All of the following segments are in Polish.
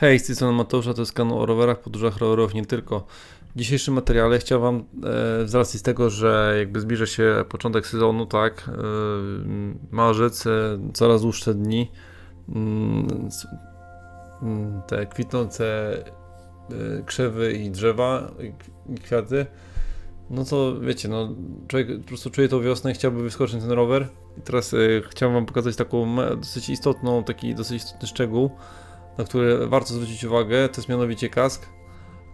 Hej, z tej strony Mateusza, to jest kanał o rowerach, podróżach rowerowych, nie tylko. W dzisiejszym materiale chciałem Wam, e, z racji tego, że jakby zbliża się początek sezonu, tak, e, marzec, e, coraz dłuższe dni, mm, mm, te kwitnące e, krzewy i drzewa i- kwiaty, no to wiecie, no człowiek po prostu czuje tą wiosnę i chciałby wyskoczyć na ten rower. I teraz e, Wam pokazać taką dosyć istotną, taki dosyć istotny szczegół, na który warto zwrócić uwagę, to jest mianowicie kask.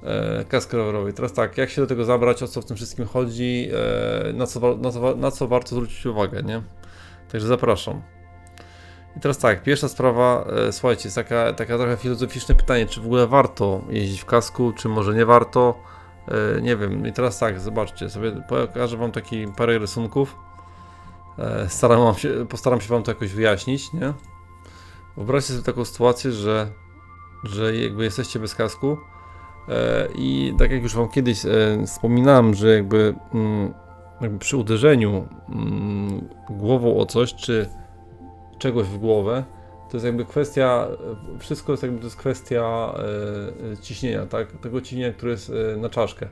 E, kask rowerowy. Teraz tak, jak się do tego zabrać, o co w tym wszystkim chodzi, e, na, co, na, co, na co warto zwrócić uwagę, nie? Także zapraszam. I teraz tak, pierwsza sprawa, e, słuchajcie, jest taka, taka trochę filozoficzne pytanie, czy w ogóle warto jeździć w kasku, czy może nie warto, e, nie wiem. I teraz tak, zobaczcie, sobie pokażę Wam taki parę rysunków. E, staram się, postaram się Wam to jakoś wyjaśnić, nie? Wyobraźcie sobie taką sytuację, że, że jakby jesteście bez kasku e, i tak jak już Wam kiedyś e, wspominałem, że jakby, mm, jakby przy uderzeniu mm, głową o coś, czy czegoś w głowę, to jest jakby kwestia, wszystko jest jakby to jest kwestia e, ciśnienia, tak? Tego ciśnienia, które jest na czaszkę.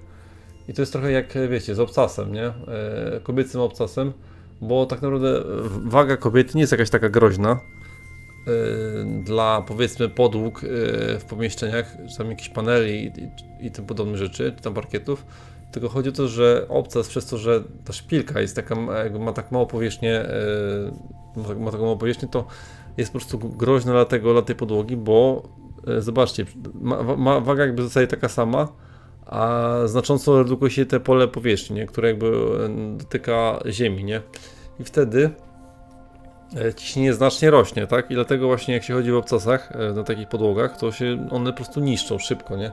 I to jest trochę jak, wiecie, z obcasem, nie? Kobiecym obcasem, bo tak naprawdę waga kobiety nie jest jakaś taka groźna, dla powiedzmy podłóg y, w pomieszczeniach, czy tam jakichś paneli i, i, tym podobnych rzeczy, czy tam parkietów. Tylko chodzi o to, że obcas przez to, że ta szpilka jest taka, ma- tak mało powierzchnię, y, ma, tak, taką małą powierzchnię, to jest po prostu groźna dla tego, dla tej podłogi, bo y, zobaczcie, ma, ma, waga jakby zostaje taka sama, a znacząco redukuje się te pole powierzchni, nie? które jakby y, dotyka ziemi, nie? I wtedy ciśnienie znacznie rośnie, tak? I dlatego właśnie jak się chodzi w obcasach e, na takich podłogach, to się one po prostu niszczą szybko, nie?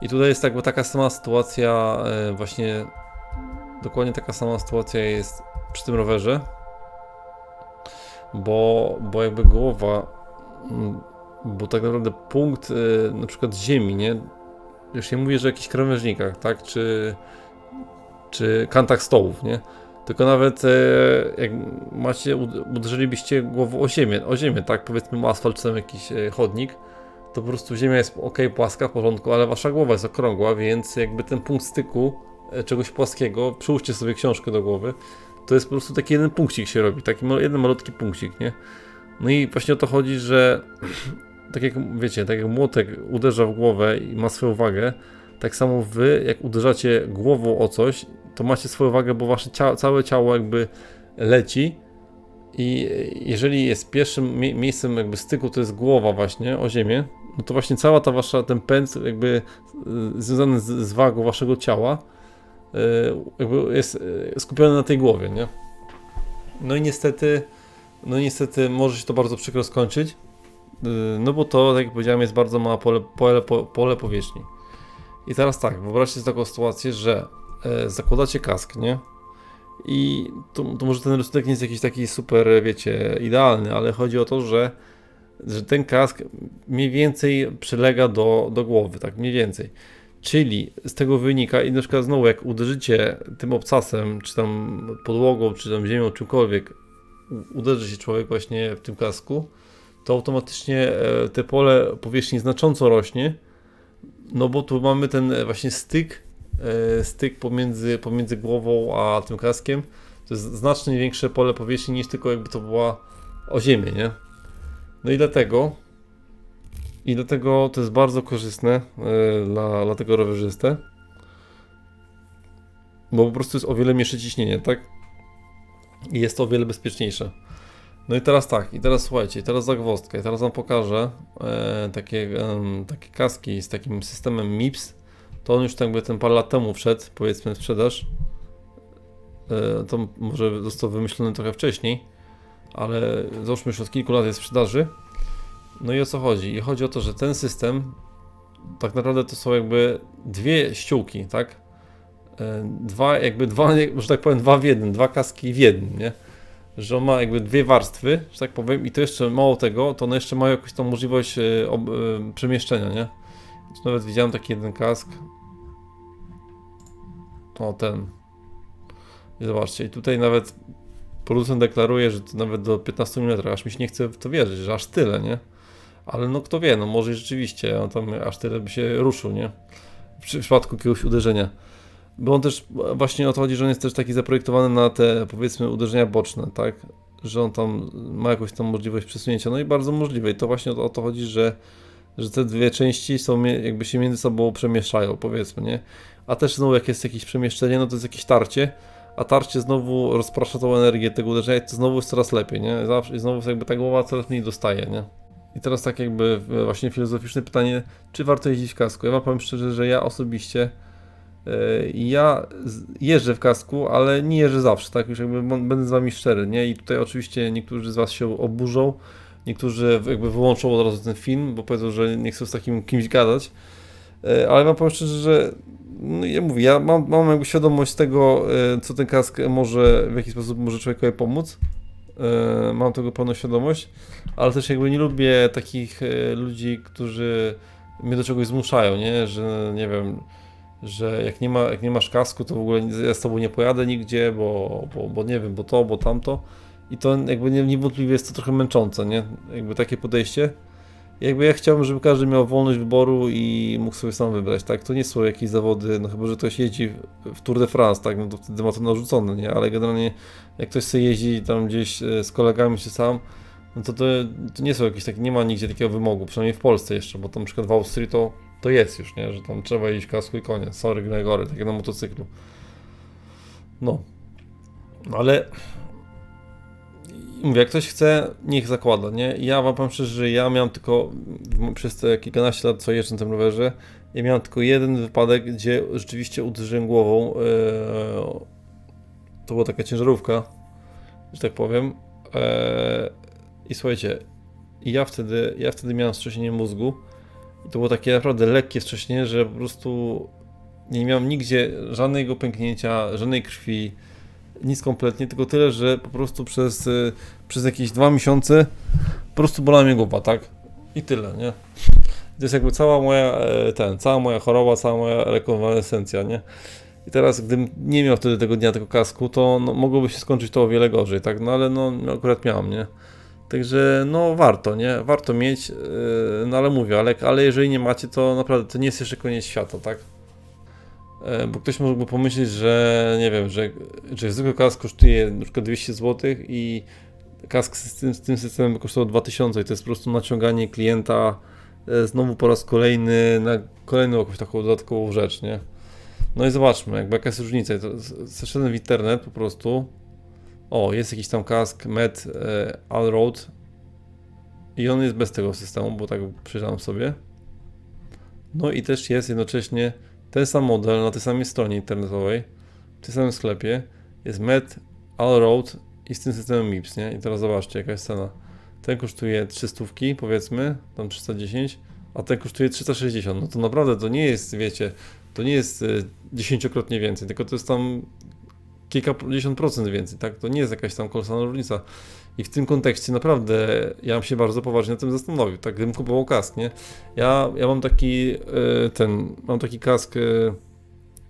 I tutaj jest jakby taka sama sytuacja, e, właśnie dokładnie taka sama sytuacja jest przy tym rowerze, bo, bo jakby głowa, mm, bo tak naprawdę punkt e, na przykład ziemi, nie? Już nie mówię, że o jakichś krawężnikach, tak? Czy, czy kantach stołów, nie? Tylko nawet e, jak macie, ud- uderzylibyście głową o ziemię, o ziemię, tak? Powiedzmy asfalt czy tam jakiś e, chodnik, to po prostu ziemia jest ok, płaska, w porządku, ale wasza głowa jest okrągła, więc jakby ten punkt styku e, czegoś płaskiego, przyłóżcie sobie książkę do głowy, to jest po prostu taki jeden punkcik się robi, taki jeden malutki punkcik, nie? No i właśnie o to chodzi, że tak jak wiecie, tak jak młotek uderza w głowę i ma swoją wagę, tak samo wy, jak uderzacie głową o coś, to macie swoją wagę, bo wasze cia całe ciało jakby leci i jeżeli jest pierwszym mie miejscem jakby styku, to jest głowa właśnie o ziemię, no to właśnie cała ta wasza, ten pęd jakby y, związany z, z wagą waszego ciała y, jakby jest y, skupiony na tej głowie, nie? No i niestety, no niestety może się to bardzo przykro skończyć, no bo to, tak jak powiedziałem, jest bardzo małe pole, pole, po- pole powierzchni. I teraz tak, wyobraźcie sobie taką sytuację, że zakładacie kask, nie? I to, to może ten rysunek nie jest jakiś taki super, wiecie, idealny, ale chodzi o to, że, że ten kask mniej więcej przylega do, do głowy, tak mniej więcej. Czyli z tego wynika, i na przykład znowu jak uderzycie tym obcasem, czy tam podłogą, czy tam ziemią, czymkolwiek, uderzy się człowiek właśnie w tym kasku, to automatycznie e, te pole powierzchni znacząco rośnie, no bo tu mamy ten e, właśnie styk, e, styk pomiędzy, pomiędzy głową a tym kaskiem. To jest znacznie większe pole powierzchni niż tylko jakby to była o ziemię, nie? No i dlatego i dlatego to jest bardzo korzystne e, dla, dla tego rowerzystę. Bo po prostu jest o wiele mniejsze ciśnienie, tak? I jest to o wiele bezpieczniejsze. No i teraz tak, i teraz słuchajcie, teraz zagwozdkę. I teraz wam pokażę e, takie, em, takie kaski z takim systemem MIPS. To on już tak jakby ten parę lat temu wszedł, powiedzmy w sprzedaż. E, to może został wymyślony trochę wcześniej, ale załóżmy już od kilku lat jest w sprzedaży. No i o co chodzi? I chodzi o to, że ten system tak naprawdę to są jakby dwie ściółki, tak? E, Dwa, jakby dwa, że tak powiem, dwa w jednym, dwa kaski w jednym, nie? że on ma jakby dwie warstwy, że tak powiem, i to jeszcze mało tego, to one jeszcze mają jakąś tą możliwość e, przemieszczenia, nie? Tu nawet widziałem taki jeden kask. O, ten. I zobaczcie, i tutaj nawet producent deklaruje, że to nawet do 15 mm, aż mi się nie chce w to wierzyć, że aż tyle, nie? Ale no kto wie, no może rzeczywiście on tam aż tyle by się ruszył, nie? W przy- w przypadku jakiegoś uderzenia. Bo on też właśnie o to chodzi, że on jest też taki zaprojektowany na te powiedzmy uderzenia boczne, tak? Że on tam ma jakąś tam możliwość przesunięcia. No i bardzo możliwe. I to właśnie o to chodzi, że, że te dwie części są jakby się między sobą przemieszają, powiedzmy, nie? A też znowu jak jest jakieś przemieszczenie, no to jest jakieś tarcie, a tarcie znowu rozprasza tą energię tego uderzenia i to znowu jest coraz lepiej, nie? Zawsze, I znowu jakby ta głowa coraz mniej dostaje, nie? I teraz tak jakby właśnie filozoficzne pytanie, czy warto jeździć w kasku? Ja wam powiem szczerze, że ja osobiście e, ja jeżdżę w kasku, ale nie jeżdżę zawsze, tak? Już jakby będę z wami szczery, nie? I tutaj oczywiście niektórzy z was się oburzą, niektórzy jakby wyłączą od razu ten film, bo powiedzą, że nie chcą z takim kimś gadać. E, Ale wam powiem szczerze, że no ja mówię, ja mam, mam jakby świadomość tego, e, co ten kask może, w jaki sposób może człowiekowi pomóc. E, Mam tego pełną świadomość, ale też jakby nie lubię takich ludzi, którzy mnie do czegoś zmuszają, nie? Że nie wiem, że jak nie, ma, jak nie masz kasku, to w ogóle ja z tobą nie pojadę nigdzie, bo, bo, bo nie wiem, bo to, bo tamto. I to jakby nie- niewątpliwie jest to trochę męczące, nie? Jakby takie podejście. Jakby ja chciałbym, żeby każdy miał wolność wyboru i mógł sobie sam wybrać, tak? To nie są jakieś zawody, no chyba, że ktoś jeździ w- Tour de France, tak? No to wtedy ma to narzucone, nie? Ale generalnie jak ktoś sobie jeździ tam gdzieś e, z kolegami czy sam, no to, to to nie są jakieś takie, nie ma nigdzie takiego wymogu, przynajmniej w Polsce jeszcze, bo tam na przykład w Austrii to, to jest już, nie? Że tam trzeba jeździć kasku i koniec, sorry Gregory, takie na motocyklu. No. No ale mówię, jak ktoś chce, niech zakłada, nie? Ja wam powiem szczerze, że ja miałem tylko przez te kilkanaście lat, co jeżdżę na tym rowerze, ja miałem tylko jeden wypadek, gdzie rzeczywiście uderzyłem głową. e, to była taka ciężarówka, że tak powiem. E, I słuchajcie, ja wtedy, ja wtedy miałem wstrząsienie mózgu. I to było takie naprawdę lekkie wstrząsienie, że po prostu nie miałem nigdzie żadnego pęknięcia, żadnej krwi, nic kompletnie, tylko tyle, że po prostu przez, y, przez jakieś dwa miesiące po prostu bolała mnie głowa, tak? I tyle, nie? To jest jakby cała moja, e, ten, cała moja choroba, cała moja rekonwalescencja, nie? I teraz, gdybym nie miał wtedy tego dnia tego kasku, to no, mogłoby się skończyć to o wiele gorzej, tak? No ale no, akurat miałem, nie? Także no warto, nie? Warto mieć, yy, no ale mówię, ale, ale jeżeli nie macie, to naprawdę to nie jest jeszcze koniec świata, tak? E, Bo ktoś mógłby pomyśleć, że nie wiem, że, że zwykły kask kosztuje przykład 200 zł i kask z tym, z tym systemem kosztował 2000 i to jest po prostu naciąganie klienta e, znowu po raz kolejny na kolejną jakąś taką dodatkową rzecz, nie? No i zobaczmy, jakby jaka jest różnica. Zeszedłem w internet po prostu. O, jest jakiś tam kask Med e, Allroad i on jest bez tego systemu, bo tak przyjrzałem sobie. No i też jest jednocześnie ten sam model na tej samej stronie internetowej, w tym samym sklepie. Jest Med Allroad i z tym systemem MIPS, nie? I teraz zobaczcie, jaka jest cena. Ten kosztuje 300, powiedzmy, tam 310, a ten kosztuje 360. No to naprawdę to nie jest, wiecie, to nie jest y, dziesięciokrotnie więcej, tylko to jest tam kilkadziesiąt procent więcej, tak? To nie jest jakaś tam kolosalna różnica. I w tym kontekście naprawdę ja bym się bardzo poważnie nad tym zastanowił, tak? Gdybym kupował kask, nie? Ja, ja mam taki y, ten, mam taki kask y,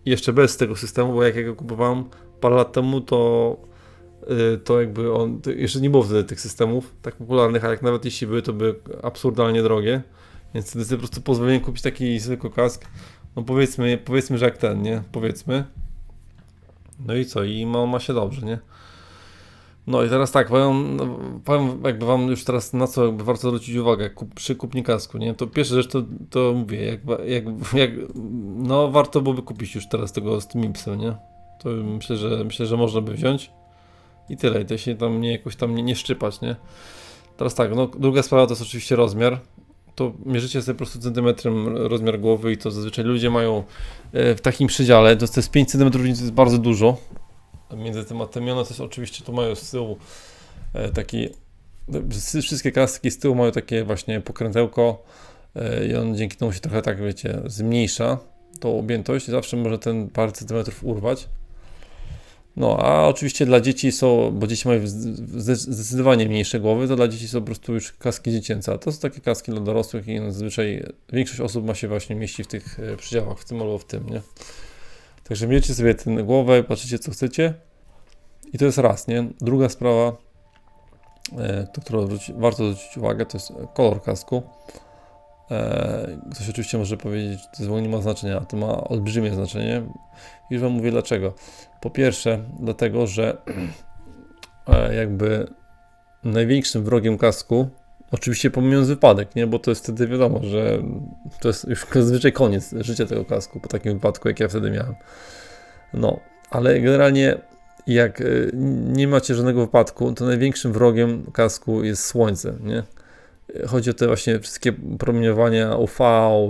jeszcze bez tego systemu, bo jak ja go kupowałem parę lat temu, to y, to jakby on, jeszcze nie było wtedy tych systemów tak popularnych, a jak nawet jeśli były, to były absurdalnie drogie, więc wtedy sobie po prostu pozwoliłem kupić taki zwykły kask, no powiedzmy, powiedzmy, że jak ten, nie? Powiedzmy. No i co? I ma, ma się dobrze, nie? No i teraz tak, powiem, no, powiem jakby wam już teraz na co jakby warto zwrócić uwagę kup, przy kupnie kasku, nie? To pierwsza rzecz to, to mówię, jak, jak, jak, no warto byłoby kupić już teraz tego z tym Ipsem, nie? To myślę, że myślę, że można by wziąć i tyle, i to się tam nie jakoś tam nie, nie szczypać, nie? Teraz tak, no druga sprawa to jest oczywiście rozmiar. To mierzycie sobie po prostu centymetrem rozmiar głowy i to zazwyczaj ludzie mają e, w takim przedziale, to jest 5 cm to jest bardzo dużo między tym a. I one też oczywiście tu mają z tyłu e, taki, wszy- wszystkie kaski z tyłu mają takie właśnie pokrętełko e, i on dzięki temu się trochę tak, wiecie, zmniejsza tą objętość. Zawsze może ten parę centymetrów urwać. No, a oczywiście dla dzieci są, bo dzieci mają zde- zde- zdecydowanie mniejsze głowy, to dla dzieci są po prostu już kaski dziecięce, a to są takie kaski dla dorosłych i zazwyczaj większość osób ma się właśnie mieści w tych e, przedziałach, w tym albo w tym, nie? Także miejcie sobie tę głowę, patrzycie co chcecie i to jest raz, nie? Druga sprawa, e, to, zwróci- warto zwrócić uwagę, to jest kolor kasku. E, Ktoś oczywiście może powiedzieć, że to nie ma znaczenia, a to ma olbrzymie znaczenie. Już Wam mówię dlaczego. Po pierwsze, dlatego, że e, jakby największym wrogiem kasku, oczywiście pomijając wypadek, nie, bo to jest wtedy wiadomo, że to jest już zazwyczaj koniec życia tego kasku po takim wypadku, jak ja wtedy miałem. No, ale generalnie jak y, nie macie żadnego wypadku, to największym wrogiem kasku jest słońce, nie? Chodzi o te właśnie wszystkie promieniowania UV,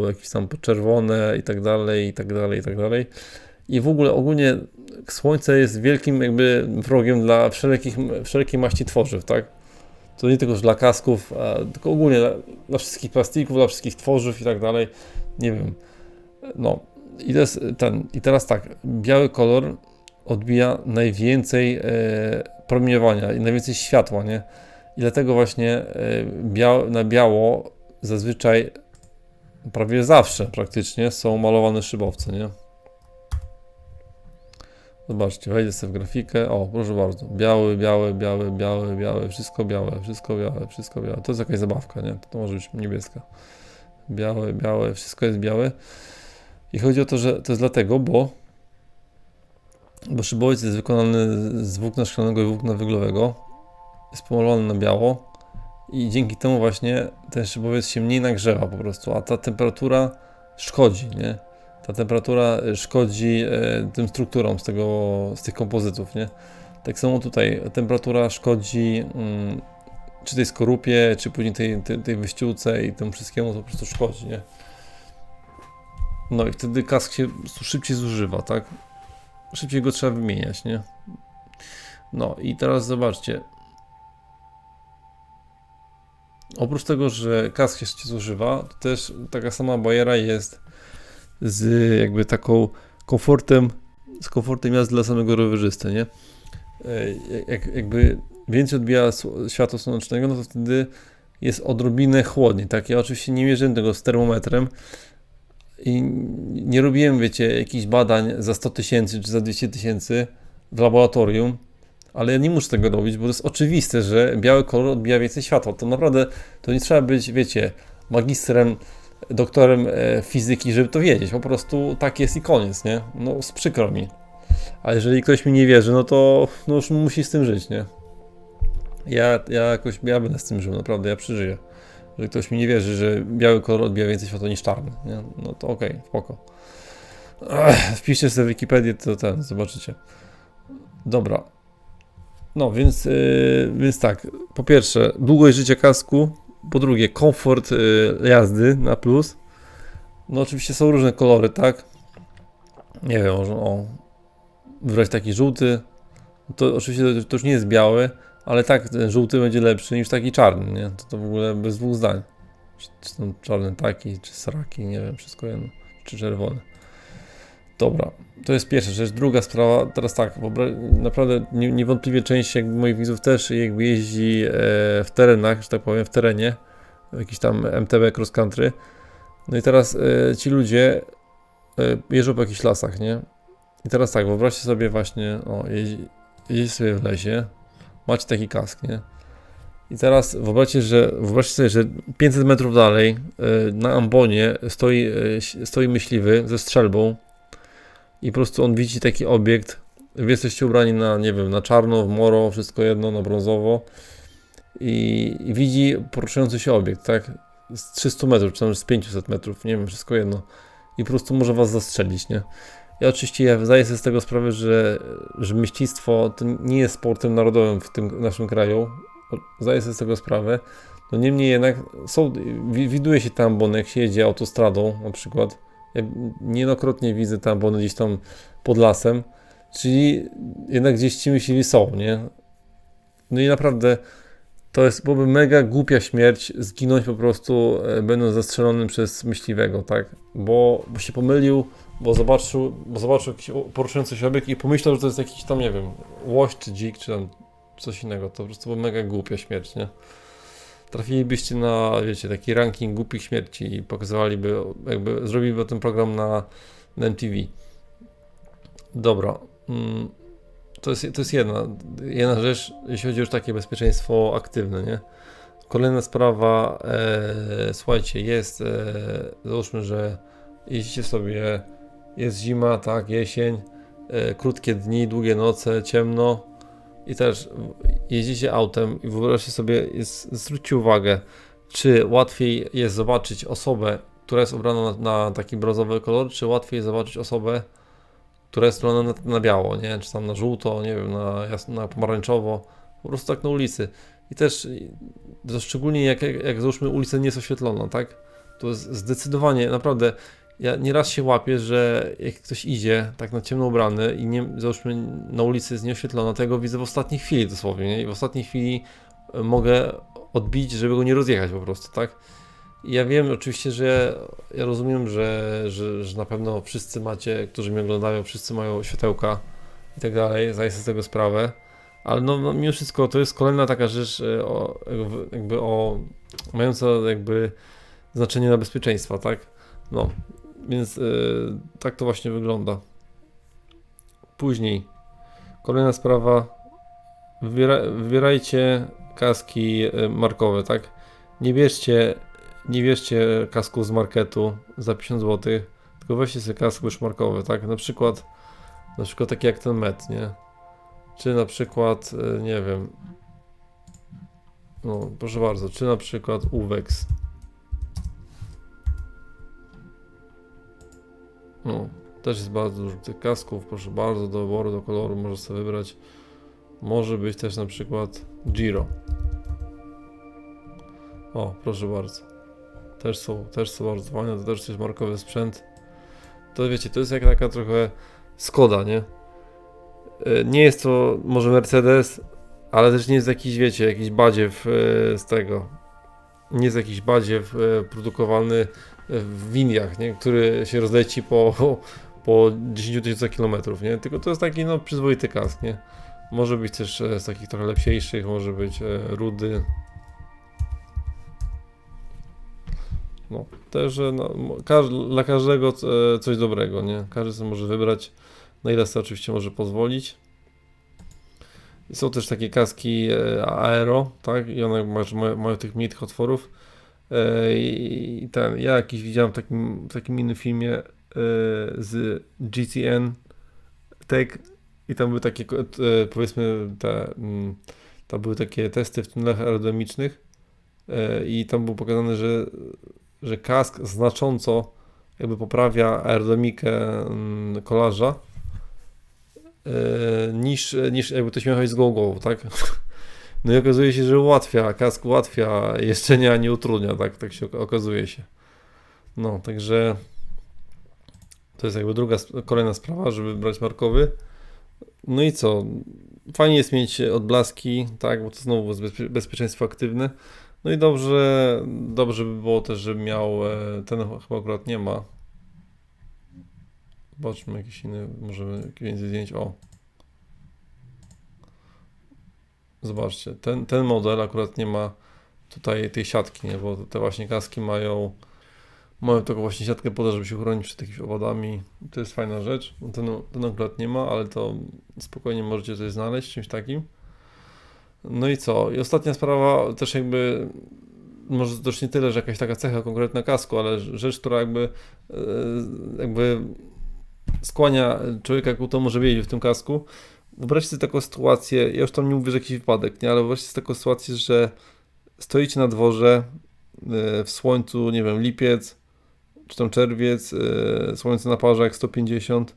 jakieś tam czerwone i tak dalej, i tak dalej, i tak dalej. I w ogóle ogólnie słońce jest wielkim jakby wrogiem dla wszelkich, wszelkiej maści tworzyw, tak? To nie tylko dla kasków, tylko ogólnie dla, dla wszystkich plastików, dla wszystkich tworzyw i tak dalej. Nie wiem. No, i, ten, I teraz tak, biały kolor odbija najwięcej e, promieniowania i najwięcej światła, nie? I dlatego właśnie e, bia, na biało zazwyczaj, prawie zawsze praktycznie, są malowane szybowce, nie? Zobaczcie, wejdę sobie w grafikę. O, proszę bardzo. Biały, biały, biały, biały, biały, wszystko białe, wszystko białe, wszystko białe. To jest jakaś zabawka, nie? To może być niebieska. Białe, białe, wszystko jest białe. I chodzi o to, że to jest dlatego, bo, bo szybowiec jest wykonany z włókna szklanego i włókna wyglowego. Jest pomalowany na biało i dzięki temu właśnie ten szybowiec się mniej nagrzewa po prostu, a ta temperatura szkodzi, nie? Ta temperatura szkodzi e, tym strukturom z, tego, z tych kompozytów, nie? Tak samo tutaj temperatura szkodzi mm, czy tej skorupie, czy później tej, tej, tej wyściółce i temu wszystkiemu to po prostu szkodzi, nie? No i wtedy kask się szybciej zużywa, tak? Szybciej go trzeba wymieniać, nie? No i teraz zobaczcie. Oprócz tego, że kask się zużywa, to też taka sama bajera jest z jakby taką komfortem, z komfortem jazdy dla samego rowerzysty, nie? E, Jak, jakby więcej odbija światło słonecznego, no to wtedy jest odrobinę chłodniej, tak? Ja oczywiście nie mierzyłem tego z termometrem, i nie robiłem, wiecie, jakichś badań za 100 tysięcy czy za 200 tysięcy w laboratorium, ale ja nie muszę tego robić, bo to jest oczywiste, że biały kolor odbija więcej światła. To naprawdę, to nie trzeba być, wiecie, magistrem, doktorem e, fizyki, żeby to wiedzieć. Po prostu tak jest i koniec, nie? No, przykro mi. A jeżeli ktoś mi nie wierzy, no to no już musi z tym żyć, nie? Ja, ja jakoś, ja będę z tym żył, naprawdę, ja przeżyję że ktoś mi nie wierzy, że biały kolor odbija więcej światła niż czarny, nie? no to okej, spoko. Ech, wpiszcie sobie Wikipedię, to ten, zobaczycie. Dobra. No, więc, yy, więc tak, po pierwsze, długość życia kasku, po drugie, komfort yy, jazdy na plus. No oczywiście są różne kolory, tak? Nie wiem, może o, wybrać taki żółty, to oczywiście to, to już nie jest biały, ale tak, ten żółty będzie lepszy niż taki czarny, nie? To, to w ogóle bez dwóch zdań. Czy, czy ten czarny taki, czy sraki, nie wiem, wszystko jedno. Czy czerwony. Dobra, to jest pierwsza rzecz. Druga sprawa, teraz tak, naprawdę nie- niewątpliwie część jakby moich widzów też jakby jeździ e, w terenach, że tak powiem, w terenie, jakiś tam MTB cross country. No i teraz e, ci ludzie e, jeżdżą po jakichś lasach, nie? I teraz tak, wyobraźcie sobie właśnie, o, jeździ, sobie w lesie, macie taki kask, nie? I teraz wyobraźcie, że, wyobraźcie sobie, że 500 metrów dalej na ambonie stoi, stoi myśliwy ze strzelbą i po prostu on widzi taki obiekt. Wy jesteście ubrani na, nie wiem, na czarno, w moro, wszystko jedno, na brązowo i, i widzi poruszający się obiekt, tak? Z 300 metrów, czy tam z 500 metrów, nie wiem, wszystko jedno. I po prostu może was zastrzelić, nie? Ja oczywiście ja zdaję sobie z tego sprawę, że, że myślistwo to nie jest sportem narodowym w tym naszym kraju. Zdaję sobie z tego sprawę. No niemniej jednak są, wi- widuje się tam ambony, jak się jedzie autostradą na przykład. Ja niejednokrotnie widzę te ambony gdzieś tam pod lasem. Czyli jednak gdzieś ci myśliwi są, nie? No i naprawdę to jest byłoby mega głupia śmierć zginąć po prostu e, będąc zastrzelonym przez myśliwego, tak? Bo, bo się pomylił, bo zobaczył, bo zobaczył jakiś poruszający się obiekt i pomyślał, że to jest jakiś tam, nie wiem, łoś czy dzik, czy tam coś innego. To po prostu była mega głupia śmierć, nie? Trafilibyście na, wiecie, taki ranking głupich śmierci i pokazywaliby, jakby zrobiliby ten program na, na MTV. Dobra. Mm, to jest, to jest jedna, jedna rzecz, jeśli chodzi już takie bezpieczeństwo aktywne, nie? Kolejna sprawa, e, słuchajcie, jest, e, załóżmy, że jeździcie sobie, jest zima, tak, jesień, e, krótkie dni, długie noce, ciemno i też jeździcie autem i wyobraźcie sobie, jest, zwróćcie uwagę, czy łatwiej jest zobaczyć osobę, która jest ubrana na, na taki brązowy kolor, czy łatwiej zobaczyć osobę, która jest ubrana na, na biało, nie? Czy tam na żółto, nie wiem, na, na pomarańczowo, po prostu tak na ulicy. I też, szczególnie jak, jak, jak załóżmy ulica nie jest oświetlona, tak? To jest zdecydowanie, naprawdę, ja nieraz się łapię, że jak ktoś idzie tak na ciemno ubrany i nie, załóżmy na ulicy jest nieoświetlona, to ja go widzę w ostatniej chwili dosłownie, nie? I w ostatniej chwili e, mogę odbić, żeby go nie rozjechać po prostu, tak? I ja wiem oczywiście, że ja rozumiem, że, że, że na pewno wszyscy macie, którzy mnie oglądają, wszyscy mają światełka i tak dalej, zdaję sobie z tego sprawę, ale no, no mimo wszystko to jest kolejna taka rzecz e, o, jakby- jakby o mająca jakby znaczenie na bezpieczeństwa, tak? No, więc e, tak to właśnie wygląda. Później, kolejna sprawa, wybiera, wybierajcie kaski e, markowe, tak? Nie bierzcie, nie bierzcie kasków z marketu za 50 zł, tylko weźcie sobie kask już markowy, tak? Na przykład, na przykład taki jak ten Met, nie? Czy na przykład, e, nie wiem, no proszę bardzo, czy na przykład Uwex. No, też jest bardzo dużo tych kasków, proszę bardzo, do wyboru, do koloru możesz sobie wybrać. Może być też na przykład Giro. O, proszę bardzo. Też są, też są bardzo fajne, to też jest markowy sprzęt. To wiecie, to jest jak taka trochę Skoda, nie? E, Nie jest to może Mercedes, ale też nie jest jakiś, wiecie, jakiś badziew e, z tego. Nie jest jakiś badziew e, produkowany w Indiach, nie? Który się rozleci po, po 10 tysiącach kilometrów, nie? Tylko to jest taki, no, przyzwoity kask, nie? Może być też e, z takich trochę lepsiejszych, może być e, rudy. No, też no, każ, dla każdego e, coś dobrego, nie? Każdy sobie może wybrać, na ile sobie oczywiście może pozwolić. Są też takie kaski e, aero, tak? I one mają tych mniej tych otworów. E, I ten, ja jakiś widziałem w takim, w takim innym filmie e, z GTN Tech i tam były takie, e, powiedzmy, te, mm, tam były takie testy w tunelach aerodynamicznych i tam było pokazane, że, że kask znacząco jakby poprawia aerodynamikę mm, kolarza niż, niż jakby ktoś miał jechać z głową, tak? No i okazuje się, że ułatwia, kask ułatwia jeżdżenie, a nie utrudnia, tak, tak się oka- okazuje się. No, także to jest jakby druga, kolejna sprawa, żeby brać markowy. No i co? Fajnie jest mieć odblaski, tak, bo to znowu jest bezpie- bezpieczeństwo aktywne. No i dobrze, dobrze by było też, żeby miał, e, ten chyba akurat nie ma. Zobaczmy jakiś inny, możemy więcej zdjęć, o. Zobaczcie, ten, ten model akurat nie ma tutaj tej siatki, nie? bo te właśnie kaski mają, mają taką właśnie siatkę po to, żeby się chronić przed jakimiś owadami. To jest fajna rzecz. Ten, ten akurat nie ma, ale to spokojnie możecie coś znaleźć, czymś takim. No i co? I ostatnia sprawa, też jakby, może też nie tyle, że jakaś taka cecha konkretna kasku, ale rzecz, która jakby, e, jakby skłania człowieka ku temu, żeby jeździć w tym kasku. Wyobraźcie sobie taką sytuację, ja już tam nie mówię, że jakiś wypadek, nie, ale wyobraźcie sobie taką sytuację, że stoicie na dworze e, w słońcu, nie wiem, lipiec, czy tam czerwiec, e, słońce na parze jak 150,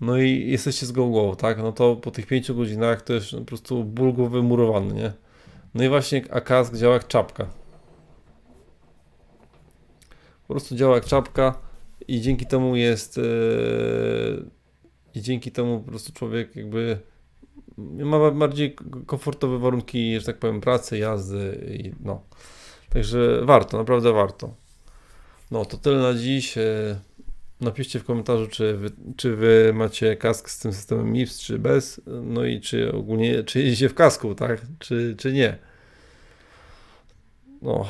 no i jesteście z gołą tak, no to po tych 5 godzinach to jest po prostu ból głowy murowany, nie? No i właśnie, a kask działa jak czapka. Po prostu działa jak czapka i dzięki temu jest e, i dzięki temu po prostu człowiek jakby ma bardziej komfortowe warunki, że tak powiem, pracy, jazdy i no. Także warto, naprawdę warto. No, to tyle na dziś. E, Napiszcie w komentarzu, czy wy, czy wy macie kask z tym systemem MIPS, czy bez. No i czy ogólnie, czy jeździcie w kasku, tak? Czy, czy nie. No,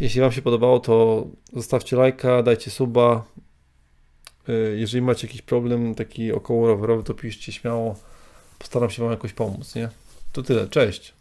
jeśli Wam się podobało, to zostawcie lajka, dajcie suba. E, Jeżeli macie jakiś problem taki około rowerowy, to piszcie śmiało. postaram się Wam jakoś pomóc, nie? To tyle, cześć.